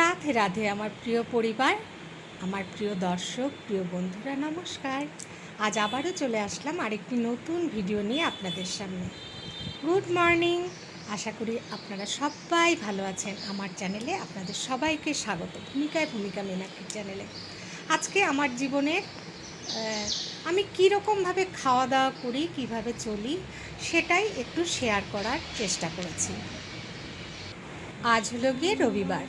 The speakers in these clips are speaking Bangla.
রাধে রাধে আমার প্রিয় পরিবার, আমার প্রিয় দর্শক, প্রিয় বন্ধুরা, নমস্কার। আজ আবারও চলে আসলাম আরেকটি নতুন ভিডিও নিয়ে আপনাদের সামনে। Good morning. আশা করি আপনারা সবাই ভালো আছেন। আমার চ্যানেলে আপনাদের সবাইকে স্বাগত। ভূমিকায় ভূমিকা মিনাক্ষীর চ্যানেলে। আজকে আমার জীবনের আমি কীরকমভাবে খাওয়া দাওয়া করি, কীভাবে চলি, সেটাই একটু শেয়ার করার চেষ্টা করেছি। আজ হলো গিয়ে রবিবার।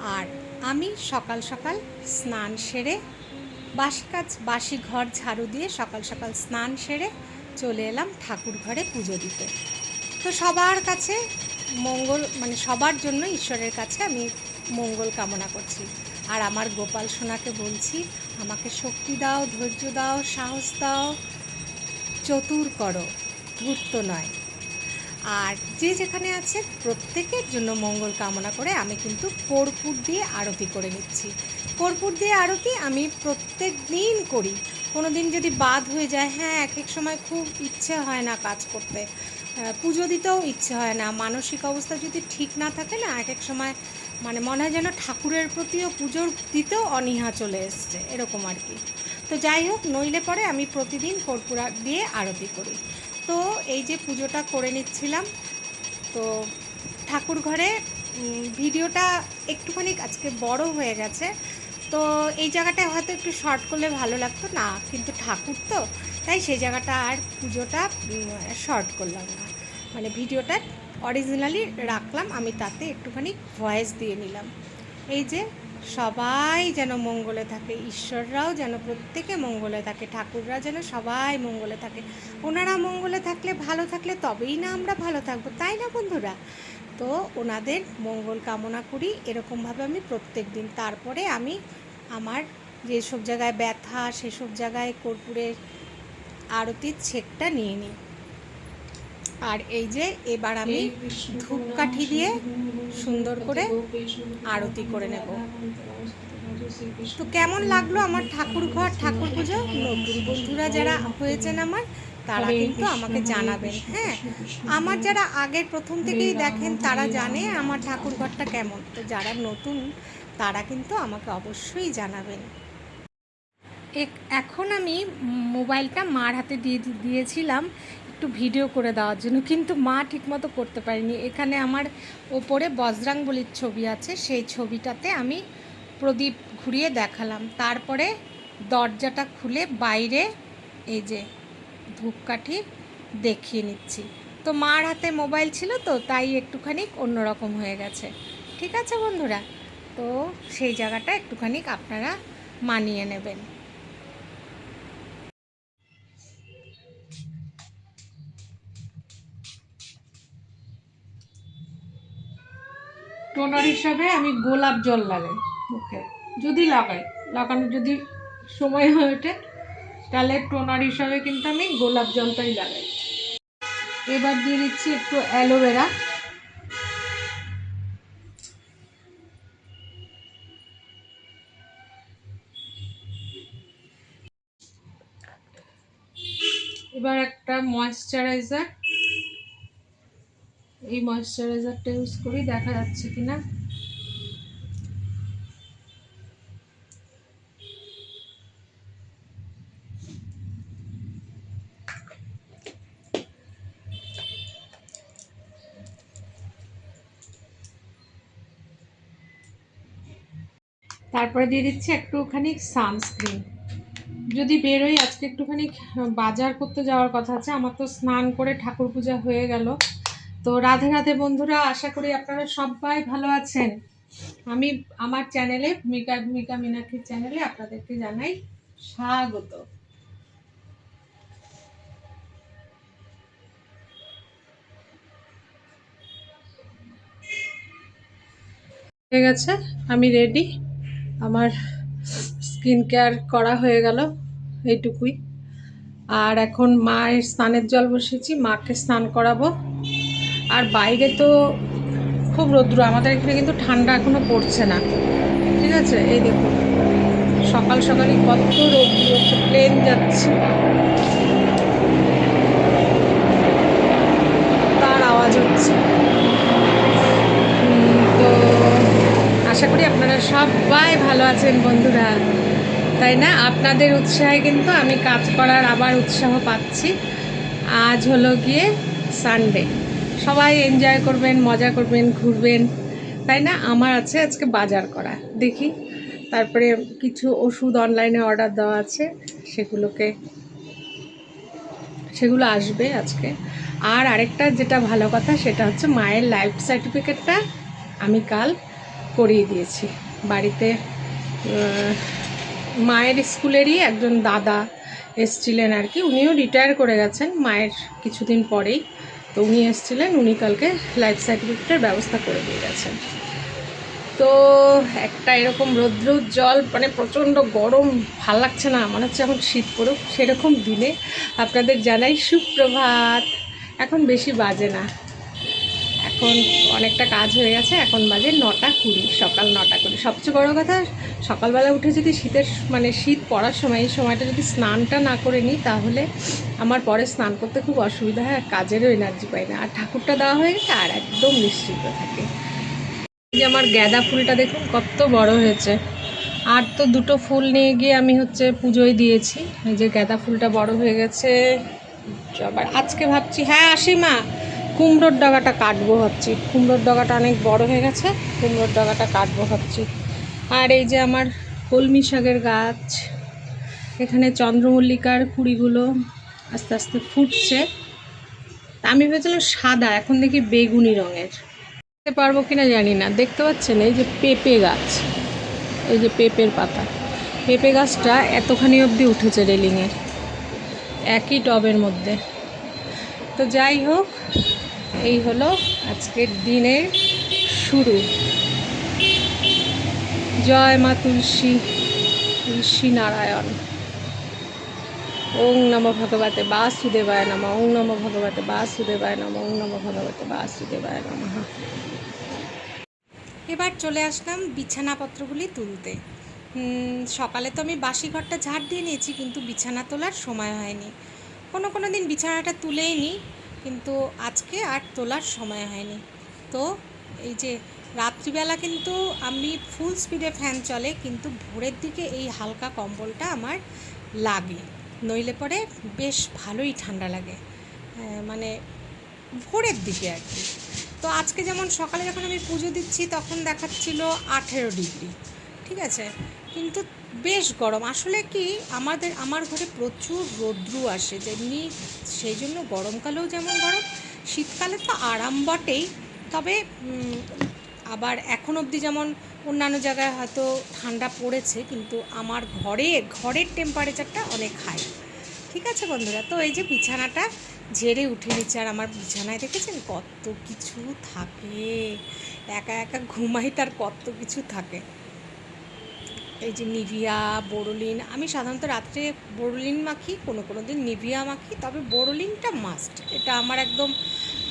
আর আমি সকাল সকাল স্নান সেরে বাসি কাজ বাসি ঘর ঝাড়ু দিয়ে সকাল সকাল স্নান সেরে চলে এলাম ঠাকুর ঘরে পুজো দিতে। তো সবার কাছে মঙ্গল মানে সবার জন্য ঈশ্বরের কাছে আমি মঙ্গল কামনা করছি। আর আমার গোপাল সোনাকে বলছি, আমাকে শক্তি দাও, ধৈর্য দাও, সাহস দাও, চতুর করো, ধূর্ত নয়। আর যে যেখানে আছে, প্রত্যেকের জন্য মঙ্গল কামনা করে আমি কিন্তু কর্পূর দিয়ে আরতি করে নিচ্ছি। কর্পূর দিয়ে আরতি আমি প্রত্যেক দিন করি। কোনো দিন যদি বাদ হয়ে যায় হ্যাঁ এক এক সময় খুব ইচ্ছে হয় না কাজ করতে। পুজো দিতেও ইচ্ছে হয় না। মানসিক অবস্থা যদি ঠিক না থাকে না এক এক সময় মানে মনে হয় যেন ঠাকুরের প্রতিও পুজোর দিতেও অনীহা চলে এসছে। এরকম আর কি। তো যাই হোক, নইলে পরে আমি প্রতিদিন কর্পূর দিয়ে আরতি করি। তো এই যে পুজোটা করে নিচ্ছিলাম, তো ঠাকুর ঘরে ভিডিওটা একটুখানি আজকে বড় হয়ে গেছে। তো এই জায়গাটায় হয়তো একটু শর্ট করলে ভালো লাগতো, না, কিন্তু ঠাকুর তো, তাই সেই জায়গাটা আর পুজোটা শর্ট করলাম না। মানে ভিডিওটা অরিজিনালি রাখলাম, আমি তাতে একটুখানি ভয়েস দিয়ে নিলাম। এই যে সবাই যেন মঙ্গলে থাকে, ঈশ্বররাও যেন প্রত্যেকে মঙ্গলে থাকে, ঠাকুররা যেন সবাই মঙ্গলে থাকে। ওনারা মঙ্গলে থাকলে, ভালো থাকলে তবেই না আমরা ভালো থাকব, তাই না বন্ধুরা? তো ওনাদের মঙ্গল কামনা করি, এরকমভাবে আমি প্রত্যেক দিন, তারপরে আমি আমার যেসব জায়গায় ব্যথা, সেসব জায়গায় কর্পূরের আরতির ছেকটা নিয়ে নিই। আর এই যে এবার আমি ধূপকাঠি দিয়ে সুন্দর করে আরতি করে নেব। তো কেমন লাগল আমার ঠাকুর ঘর ঠাকুর পুজো? নতুন বন্ধুরা যারা হয়েছেন আমার তারা কিন্তু আমাকে জানাবেন হ্যাঁ। আমার যারা আগের প্রথম থেকেই দেখেন তারা জানে আমার ঠাকুর ঘরটা কেমন। তো যারা নতুন তারা কিন্তু আমাকে অবশ্যই জানাবেন। এখন আমি মোবাইলটা মার হাতে দিয়ে দিয়েছিলাম। একটু ভিডিও করে দেওয়ার জন্য, কিন্তু মা ঠিকমতো করতে পারিনি। এখানে আমার ওপরে বজরাংবলির ছবি আছে, সেই ছবিটাতে আমি প্রদীপ ঘুরিয়ে দেখালাম। তারপরে দরজাটা খুলে বাইরে এই যে ধূপকাঠি দেখিয়ে নিচ্ছি। তো মার হাতে মোবাইল ছিল তো, তাই একটুখানি অন্যরকম হয়ে গেছে। ঠিক আছে বন্ধুরা, তো সেই জায়গাটা একটুখানি আপনারা মানিয়ে নেবেন। টোনার হিসাবে আমি গোলাপ জল লাগাই মুখে। যদি লাগাই, লাগানোর যদি সময় হয়ে ওঠে, তাহলে টোনার হিসাবে কিন্তু আমি গোলাপ জলটাই লাগাই। এবার দিয়ে দিচ্ছি একটু অ্যালোভেরা। এবার একটা ময়শ্চারাইজার এই ময়শ্চারাইজারটা ইউজ করি, দেখা যাচ্ছে কিনা। তারপরে দিয়ে দিচ্ছি একটুখানি সানস্ক্রিন যদি বেরোই, আজকে একটুখানি বাজার করতে যাওয়ার কথা আছে, আমার তো স্নান করে ঠাকুর পূজা হয়ে গেল। তো রাধে রাধে বন্ধুরা, আশা করি আপনারা সবাই ভালো আছেন। আমি আমার চ্যানেলে ভূমিকা ভূমিকা মীনাক্ষীর চ্যানেলে আপনাদেরকে জানাই স্বাগত। হয়ে গেছে, আমি রেডি আমার স্কিন কেয়ার করা হয়ে গেল, এইটুকুই। আর এখন মায়ের স্নানের জল বসেছি মাকে স্নান করাবো। আর বাইরে তো খুব রৌদ্র, আমাদের এখানে কিন্তু ঠান্ডা এখনও পড়ছে না। ঠিক আছে? এই দেখুন, সকাল সকালই কত রৌদ্র প্লেন যাচ্ছে। তার আওয়াজ হচ্ছে। তো আশা করি আপনারা সবাই ভালো আছেন বন্ধুরা। তাই না? আপনাদের উৎসাহে কিন্তু আমি কাজ করার আবার উৎসাহ পাচ্ছি। আজ হলো গিয়ে সানডে সবাই এনজয় করবেন, মজা করবেন, ঘুরবেন। তাই না? আমার আছে আজকে বাজার করা। দেখি। তারপরে কিছু ওষুধ অনলাইনে অর্ডার দেওয়া আছে। সেগুলোকে, সেগুলো আসবে আজকে। আর আরেকটা যেটা ভালো কথা, সেটা হচ্ছে মায়ের লাইফ সার্টিফিকেটটা আমি কাল করিয়ে দিয়েছি। বাড়িতে মায়ের স্কুলেরই একজন দাদা এসছিলেন আর কি। উনিও রিটায়ার করে গেছেন মায়ের কিছুদিন পরেই। তো উনি এসছিলেন, উনি কালকে লাইফ সার্টিফিকেটের ব্যবস্থা করে দিয়ে গেছেন। তো একটা এরকম রৌদ্র জল মানে প্রচণ্ড গরম, ভালো লাগছে না, মনে হচ্ছে এখন শীত পড়ুক, সেরকম দিনে আপনাদের জানাই সুপ্রভাত। এখন বেশি বাজে না। এখন অনেকটা কাজ হয়ে গেছে, এখন বাজে নটা কুড়ি, সকাল নটা কুড়ি। সবচেয়ে বড় কথা, সকালবেলা উঠে যদি শীতের মানে শীত পড়ার সময়, এই সময়টা যদি স্নানটা না করে নিই, তাহলে আমার পরে স্নান করতে খুব অসুবিধা হয় আর কাজেরও এনার্জি পাই না। আর ঠাকুরটা দেওয়া হয়ে গেছে, আর একদম নিশ্চিন্ত থাকে। যে আমার গাঁদা ফুলটা দেখুন, কত বড় হয়েছে। আর তো দুটো ফুল নিয়ে গিয়ে আমি হচ্ছে পুজোয় দিয়েছি। এই যে গাঁদা ফুলটা বড় হয়ে গেছে আবার আজকে ভাবছি হ্যাঁ আসি মা কুমড়োর ডগাটা কাটবো ভাবছি। কুমড়োর ডগাটা অনেক বড় হয়ে গেছে, কুমড়োর ডগাটা কাটবো ভাবছি। আর এই যে আমার কলমি শাকের গাছ, এখানে চন্দ্রমল্লিকার কুড়িগুলো আস্তে আস্তে ফুটছে। আমি ভেবেছিলাম সাদা, এখন দেখি বেগুনি রঙের। দেখতে পারব কিনা জানি না। দেখতে পাচ্ছেন এই যে পেঁপে গাছ, এই যে পেঁপের পাতা। পেঁপে গাছটা এতখানি অবধি উঠেছে রেলিংয়ের, একই টবের মধ্যে। তো যাই হোক এই হলো আজকের দিনের শুরু। জয় মা তুলসী তুলসী নারায়ণ। ওং নম ভগবতে বাসুদেবায় নম, ওং নম ভগবতে বাসুদেবায় নম, ওং নম ভগবতে বাসুদেবায় নমঃ। এবার চলে আসলাম বিছানাপত্রগুলি তুলতে। সকালে তো আমি বাসি ঘরটা ঝাড় দিয়ে নিয়েছি, কিন্তু বিছানা তোলার সময় হয়নি। কোনো কোনো দিন বিছানাটা তুলেই নিই কিন্তু আজকে আর তোলার সময় হয়নি। তো এই যে রাত্রিবেলা কিন্তু আমি ফুল স্পিডে ফ্যান চলে, কিন্তু ভোরের দিকে এই হালকা কম্বলটা আমার লাগে। নইলে পরে বেশ ভালোই ঠান্ডা লাগে। মানে ভোরের দিকে আর কি। তো আজকে যেমন সকালে যখন আমি পুজো দিচ্ছি, তখন দেখাচ্ছিল আঠেরো ডিগ্রি। ঠিক আছে? কিন্তু বেশ গরম। আসলে কি, আমাদের, আমার ঘরে প্রচুর রৌদ্রু আসে, যেমনি সেই জন্য গরমকালেও যেমন গরম, শীতকালে তো আরাম বটেই। তবে আবার এখন অবধি যেমন অন্যান্য জায়গায় হয়তো ঠান্ডা পড়েছে, কিন্তু আমার ঘরে, ঘরের টেম্পারেচারটা অনেক হাই ঠিক আছে বন্ধুরা, তো এই যে বিছানাটা ঝেড়ে উঠে নিচ্ছে, আর আমার বিছানায় দেখেছেন কত কিছু থাকে? একা একা ঘুমাই, তার কত কিছু থাকে? এই যে নিভিয়া, বোরোলিন, আমি সাধারণত রাত্রে বোরোলিন মাখি, কোনো কোনো দিন নিভিয়া মাখি, তবে বোরোলিনটা মাস্ট এটা আমার একদম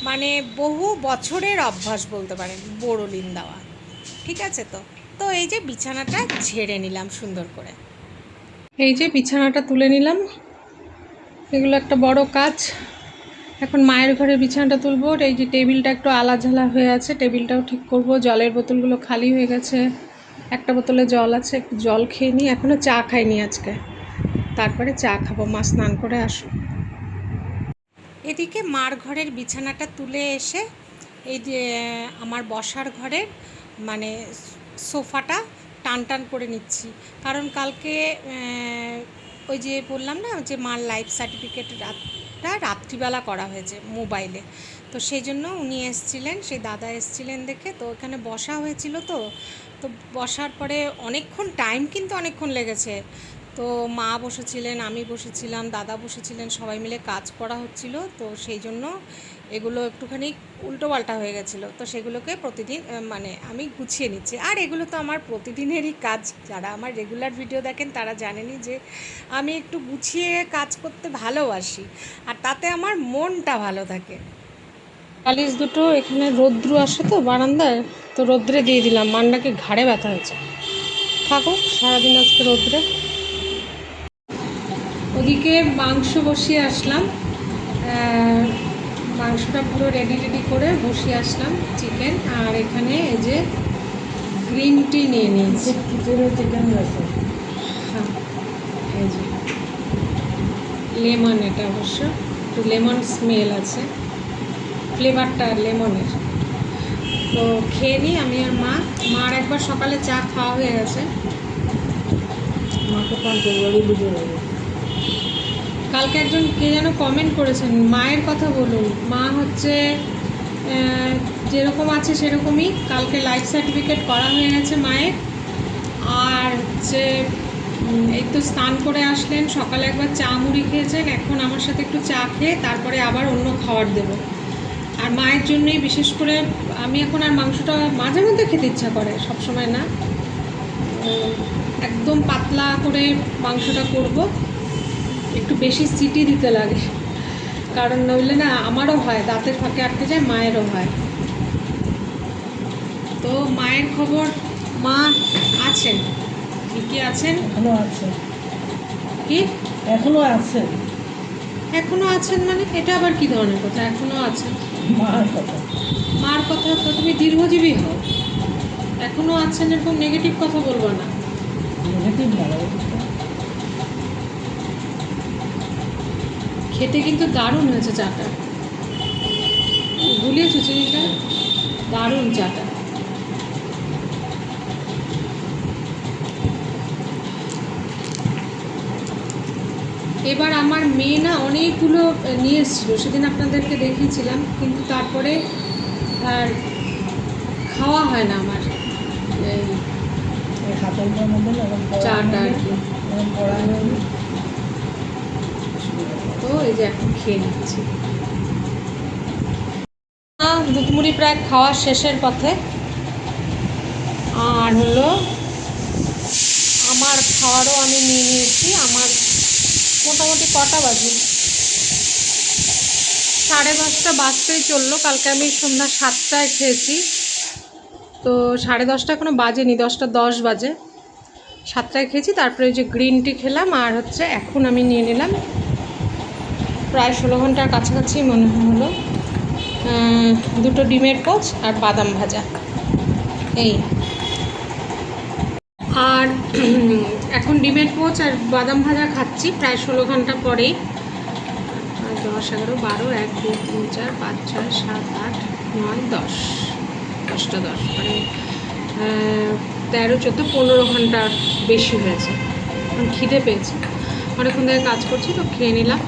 মানে বহু বছরের অভ্যাস বলতে পারেন, বোরোলিন দেওয়া। ঠিক আছে তো? তো এই যে বিছানাটা ঝেড়ে নিলাম সুন্দর করে। এই যে বিছানাটা তুলে নিলাম। এগুলো একটা বড় কাজ। এখন মায়ের ঘরে বিছানাটা তুলবো। এই যে টেবিলটা একটু আলাঝালা হয়ে আছে, টেবিলটাও ঠিক করব। জলের বোতলগুলো খালি হয়ে গেছে। একটা বোতলে জল আছে, একটু জল খেয়ে নিই এখনও চা খাইনি আজকে। তারপরে চা খাব, মা স্নান করে আসো। এদিকে মার ঘরের বিছানাটা তুলে এসে এই যে, আমার বসার ঘরের মানে সোফাটা টান টান করে নিচ্ছি। কারণ কালকে ওই যে বললাম না, যে মার লাইফ সার্টিফিকেট রাতটা রাত্রিবেলা করা হয়েছে মোবাইলে। তো সেই জন্য উনি এসছিলেন, সেই দাদা এসছিলেন দেখে, তো ওখানে বসা হয়েছিল তো তো বসার পরে অনেকক্ষণ টাইম কিন্তু অনেকক্ষণ লেগেছে। তো মা বসেছিলেন, আমি বসেছিলাম, দাদা বসেছিলেন, সবাই মিলে কাজ করা হচ্ছিল। তো সেই জন্য এগুলো একটুখানি উল্টোপাল্টা হয়ে গেছিল। তো সেগুলোকে প্রতিদিন মানে আমি গুছিয়ে নিচ্ছি। আর এগুলো তো আমার প্রতিদিনেরই কাজ। যারা আমার রেগুলার ভিডিও দেখেন তারা জানেনই যে আমি একটু গুছিয়ে কাজ করতে ভালোবাসি। আর তাতে আমার মনটা ভালো থাকে। কালিশ দুটো, এখানে রৌদ্র আসে তো বারান্দায়? তো রৌদ্রে দিয়ে দিলাম, মান্ডাকে ঘাড়ে ব্যথা হয়েছে। থাকুক সারাদিন আজকে রৌদ্রে। ওদিকে মাংস বসিয়ে আসলাম। মাংসটা পুরো রেডি রেডি করে বসিয়ে আসলাম চিকেন আর এখানে এই যে গ্রিন টি নিয়ে নিয়েছি। চিকেন হ্যাঁ এই যে। লেমন এটা অবশ্য। একটু লেমন স্মেল আছে। ফ্লেভারটা লেমনের। তো খেয়ে নিই আমি আর মা মার একবার সকালে চা খাওয়া হয়ে গেছে। মাকে বুঝে কালকে একজন কে যেন কমেন্ট করেছেন মায়ের কথা বলুন। মা হচ্ছে যেরকম আছে সেরকমই কালকে লাইফ সার্টিফিকেট করা হয়ে গেছে মায়ের। আর হচ্ছে উম, এই তো স্নান করে আসলেন সকালে একবার চা মুড়ি খেয়েছেন এখন আমার সাথে একটু চা খেয়ে তারপরে আবার অন্য খাবার দেবো। আর মায়ের জন্যই বিশেষ করে আমি এখন আর মাংসটা মাঝে মধ্যে খেতে ইচ্ছা করে সবসময় না। একদম পাতলা করে মাংসটা করব। একটু বেশি সিটি দিতে লাগে। কারণ নইলে না আমারও হয় দাঁতের ফাঁকে আটকে যায় মায়েরও হয়। তো মায়ের খবর মা আছেন? ঠিকই আছেন? এখনও আছেন কি? এখনও আছেন? এখনও আছেন মানে? এটা আবার কি ধরনের কথা? এখনও আছেন। মার কথা। মার কথা তো তুমি দীর্ঘজীবী হও। এখনও আছেন এরকম নেগেটিভ কথা বলব না। খেতে কিন্তু দারুণ হয়েছে চাটা। ভুলিয়েছো চিনিটা? দারুণ চাটা। এবার আমার মেয়ে না অনেকগুলো নিয়ে এসেছিল সেদিন আপনাদেরকে দেখিয়েছিলাম কিন্তু তারপরে আর খাওয়া হয় না আমার। এই চাটা আর কি। তো এই যে এখন খেয়ে নিচ্ছি। দুধমুড়ি প্রায় খাওয়ার শেষের পথে। আর হলো আমার খাওয়ারও আমি নিয়ে নিয়েছি। আমার মোটামুটি কটা বাজে? সাড়ে পাঁচটা বাজতেই চলল। কালকে আমি সন্ধ্যা সাতটায় খেয়েছি। তো সাড়ে দশটা এখনও বাজেনি, দশটা দশ বাজে। সাতটায় খেয়েছি, তারপরে ওই যে গ্রিন টি খেলাম, আর হচ্ছে এখন আমি নিয়ে নিলাম। প্রায় ষোলো ঘণ্টার কাছাকাছি মনে হলো। দুটো ডিমের পোচ আর বাদাম ভাজা। এই। আর এখন ডিমের পোচ আর বাদাম ভাজা খাচ্ছি, প্রায় ষোলো ঘণ্টা পরেই। দশ এগারো, বারো, এক, দুই, তিন, চার, পাঁচ, ছয়, সাত, আট, নয়, দশ। দশটা দশ মানে তেরো, চোদ্দ, পনেরো ঘণ্টার বেশি হয়েছে। এখন খিদে পেয়েছে। অনেকক্ষণ ধরে কাজ করছি তো খেয়ে নিলাম।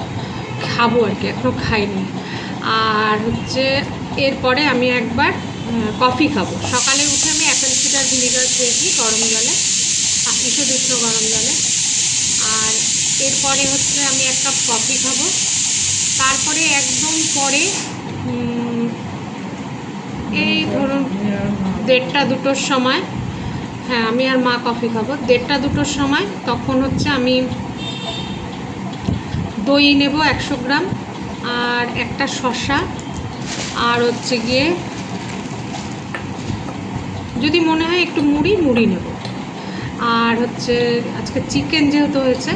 খাব আর কি এখনও খাইনি। আর হচ্ছে এরপরে আমি একবার কফি খাব। সকালে উঠে আমি অ্যাপেল সিডার ভিনিগার খেয়েছি গরম জলে ইসে উষ্ণ গরম জলে। আর এরপরে হচ্ছে আমি এক কাপ কফি খাব। তারপরে একদম পরে এই ধরুন দেড়টা দুটোর সময় হ্যাঁ আমি আর মা কফি খাব। দেড়টা দুটোর সময় তখন হচ্ছে আমি দই নেব একশো গ্রাম আর একটা শসা আর হচ্ছে গিয়ে যদি মনে হয় একটু মুড়ি মুড়ি নেব। আর হচ্ছে আজকে চিকেন যেহেতু হয়েছে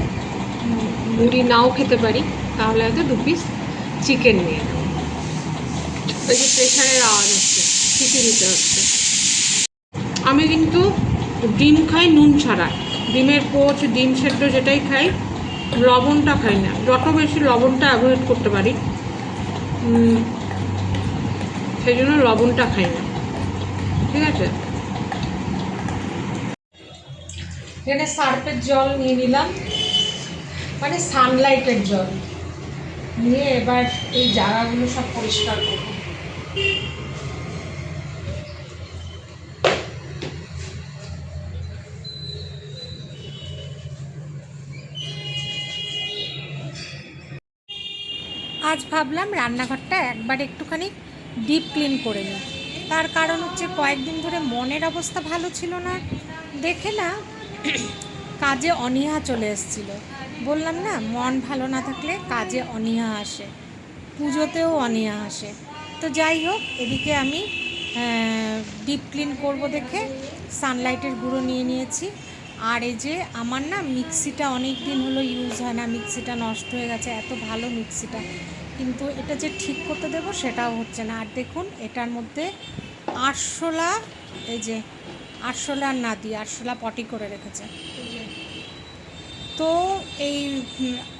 মুড়ি নাও খেতে পারি, তাহলে হয়তো দু পিস চিকেন নিয়ে নেব। ওই যে প্রেশারের আওয়াজ হচ্ছে সিটি দিতে হচ্ছে। আমি কিন্তু ডিম খাই নুন ছাড়া। ডিমের পোচ, ডিম সেদ্ধ যেটাই খাই, লবণটা খাই না। যত বেশি লবণটা অ্যাভয়েড করতে পারি সেই জন্য লবণটা খাই না। ঠিক আছে? এখানে সার্ফের জল নিয়ে নিলাম। মানে সানলাইটের জল। নিয়ে এবার এই জায়গাগুলো সব পরিষ্কার করব। আজ ভাবলাম রান্নাঘরটা একবার একটুখানি ডিপ ক্লিন করে নিই। তার কারণ হচ্ছে কয়েকদিন ধরে মনের অবস্থা ভালো ছিল না। দেখে না, কাজে অনীহা চলে এসেছিল। বললাম না, মন ভালো না থাকলে কাজে অনীহা আসে, পুজোতেও অনীহা আসে। তো যাই হোক, এদিকে আমি ডিপ ক্লিন করব দেখে সানলাইটের গুঁড়ো নিয়ে নিয়েছি। আর এই যে আমার না মিক্সিটা অনেক দিন হলো ইউজ হয় না, মিক্সিটা নষ্ট হয়ে গেছে, এত ভালো মিক্সিটা। কিন্তু এটা যে ঠিক করতে দেবো সেটাও হচ্ছে না। আর দেখুন, এটার মধ্যে আরশোলা, এই যে আরশোলা আর নাদি আরশোলা পটি করে রেখেছে। তো এই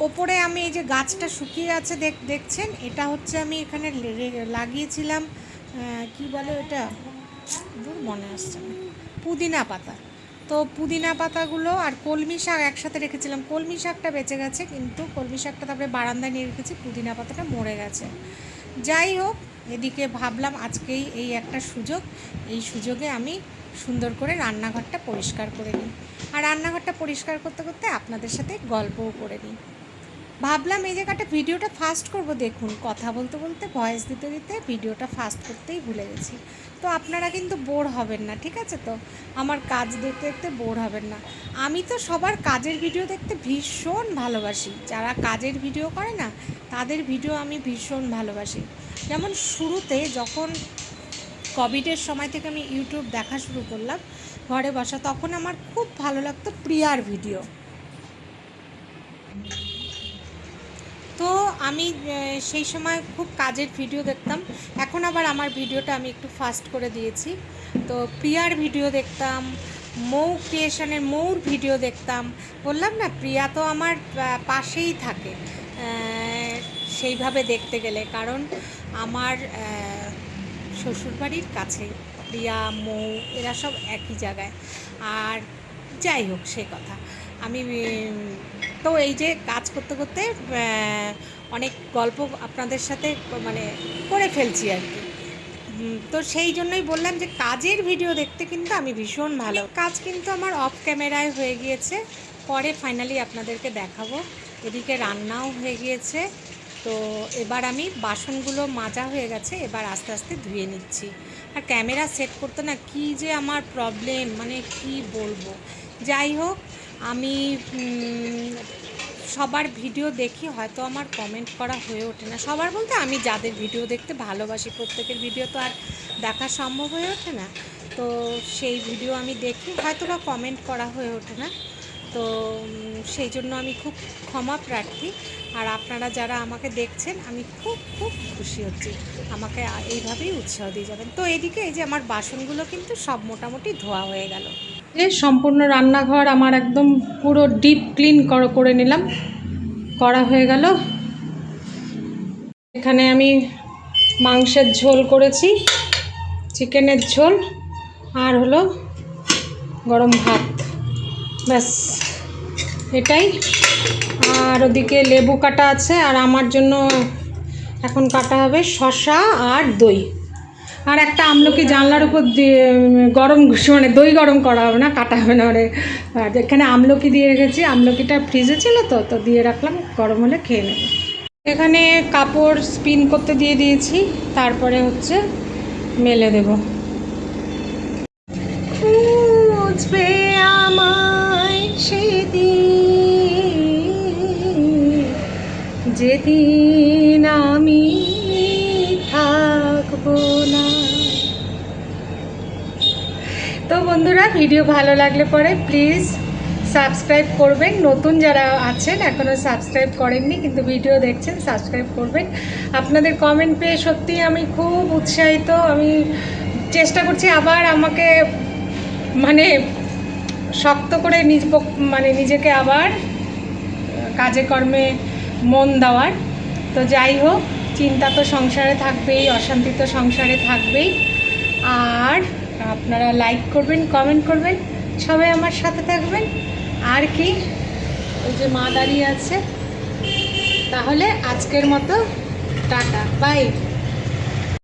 ওপরে আমি এই যে গাছটা শুকিয়ে আছে দেখ, দেখছেন? এটা হচ্ছে আমি এখানে লাগিয়েছিলাম কি বলে দূর মনে আসছে না। পুদিনা পাতা। তো পুদিনা পাতাগুলো আর কলমি শাক একসাথে রেখেছিলাম। কলমি শাকটা বেঁচে গেছে, কিন্তু কলমি শাকটা তারপরে বারান্দায় নিয়ে রেখেছি, পুদিনা পাতাটা মরে গেছে। যাই হোক, এদিকে ভাবলাম আজকেই এই একটা সুযোগ। এই সুযোগে আমি সুন্দর করে রান্নাঘরটা পরিষ্কার করে নিই। আর রান্নাঘরটা পরিষ্কার করতে করতে আপনাদের সাথে গল্পও করে নিই। ভাবলাম এই জায়গাটা ভিডিওটা ফাস্ট করব, দেখুন। কথা বলতে বলতে, ভয়েস দিতে দিতে ভিডিওটা ফাস্ট করতেই ভুলে গেছি। তো আপনারা কিন্তু বোর হবেন না, ঠিক আছে তো? আমার কাজ দেখতে দেখতে বোর হবেন না। আমি তো সবার কাজের ভিডিও দেখতে ভীষণ ভালোবাসি। যারা কাজের ভিডিও করে না, তাদের ভিডিও আমি ভীষণ ভালোবাসি। যেমন শুরুতে যখন কোভিডের সময় থেকে আমি ইউটিউব দেখা শুরু করলাম ঘরে বসা, তখন আমার খুব ভালো লাগতো প্রিয়ার ভিডিও। তো আমি সেই সময় খুব কাজের ভিডিও দেখতাম। এখন আবার আমার ভিডিওটা আমি একটু ফাস্ট করে দিয়েছি। তো প্রিয়ার ভিডিও দেখতাম, মৌ ক্রিয়েশনের মৌর ভিডিও দেখতাম। বললাম না, প্রিয়া তো আমার পাশেই থাকে। সেইভাবে দেখতে গেলে, কারণ আমার শ্বশুরবাড়ির কাছে প্রিয়া মৌ, এরা সব একই জায়গায়। আর যাই হোক, সে কথা। আমি তো এই যে কাজ করতে করতে অনেক গল্প আপনাদের সাথে মানে করে ফেলছি আর কি। তো সেই জন্যই বললাম যে কাজের ভিডিও দেখতে কিন্তু আমি ভীষণ ভালো। কাজ কিন্তু আমার অফ ক্যামেরায় হয়ে গিয়েছে। পরে ফাইনালি আপনাদেরকে দেখাবো। এদিকে রান্নাও হয়ে গিয়েছে। তো এবার আমি বাসনগুলো মাজা হয়ে গেছে। এবার আস্তে আস্তে ধুয়ে নিচ্ছি। আর ক্যামেরা সেট করতে না কি যে আমার প্রবলেম মানে কি বলব? যাই হোক, আমি সবার ভিডিও দেখি, হয়তো আমার কমেন্ট করা হয়ে ওঠে না। সবার বলতে আমি যাদের ভিডিও দেখতে ভালোবাসি, প্রত্যেকের ভিডিও তো আর দেখা সম্ভব হয়ে ওঠে না। তো সেই ভিডিও আমি দেখি হয়তো বা কমেন্ট করা হয়ে ওঠে না। তো সেই জন্য আমি খুব ক্ষমা প্রার্থী। আর আপনারা যারা আমাকে দেখছেন, আমি খুব খুব খুশি হচ্ছি। আমাকে এইভাবেই উৎসাহ দিয়ে যাবেন। তো এদিকে এই যে আমার বাসনগুলো কিন্তু সব মোটামুটি ধোয়া হয়ে গেল। সম্পূর্ণ রান্নাঘর আমার একদম পুরো ডিপ ক্লিন করে নিলাম। করা হয়ে গেল। এখানে আমি মাংসের ঝোল করেছি, চিকেনের ঝোল, আর হলো গরম ভাত। ব্যাস, এটাই। আর ওদিকে লেবু কাটা আছে আর আমার জন্য এখন কাটা হবে শশা আর দই। আর একটা আমলকি জানলার উপর দিয়ে গরম মানে দই গরম করা হবে না, কাটা হবে না মানে আর এখানে আমলকি দিয়ে রেখেছি, আমলকিটা ফ্রিজে ছিল তো তো দিয়ে রাখলাম, গরম হলে খেয়ে নেব। এখানে কাপড় স্পিন করতে দিয়ে দিয়েছি, তারপরে হচ্ছে মেলে দেব। আমায় সেদিন। যেদিন আমি থাকব না। তো বন্ধুরা, ভিডিও ভালো লাগলে পরে প্লিজ সাবস্ক্রাইব করবেন। নতুন যারা আছেন এখনও সাবস্ক্রাইব করেননি, কিন্তু ভিডিও দেখছেন, সাবস্ক্রাইব করবেন। আপনাদের কমেন্ট পেয়ে সত্যিই আমি খুব উৎসাহিত। আমি চেষ্টা করছি আবার আমাকে মানে শক্ত করে নিজ মানে নিজেকে আবার কাজে কর্মে মন দেওয়ার। তো যাই হোক, চিন্তা তো সংসারে থাকবেই, অশান্তি তো সংসারে থাকবেই। আর আপনারা লাইক করবেন কমেন্ট করবেন, সবাই আমার সাথে থাকবেন। আর কি, ওই যে মা দাঁড়িয়ে আছে। তাহলে আজকের মতো টাটা বাই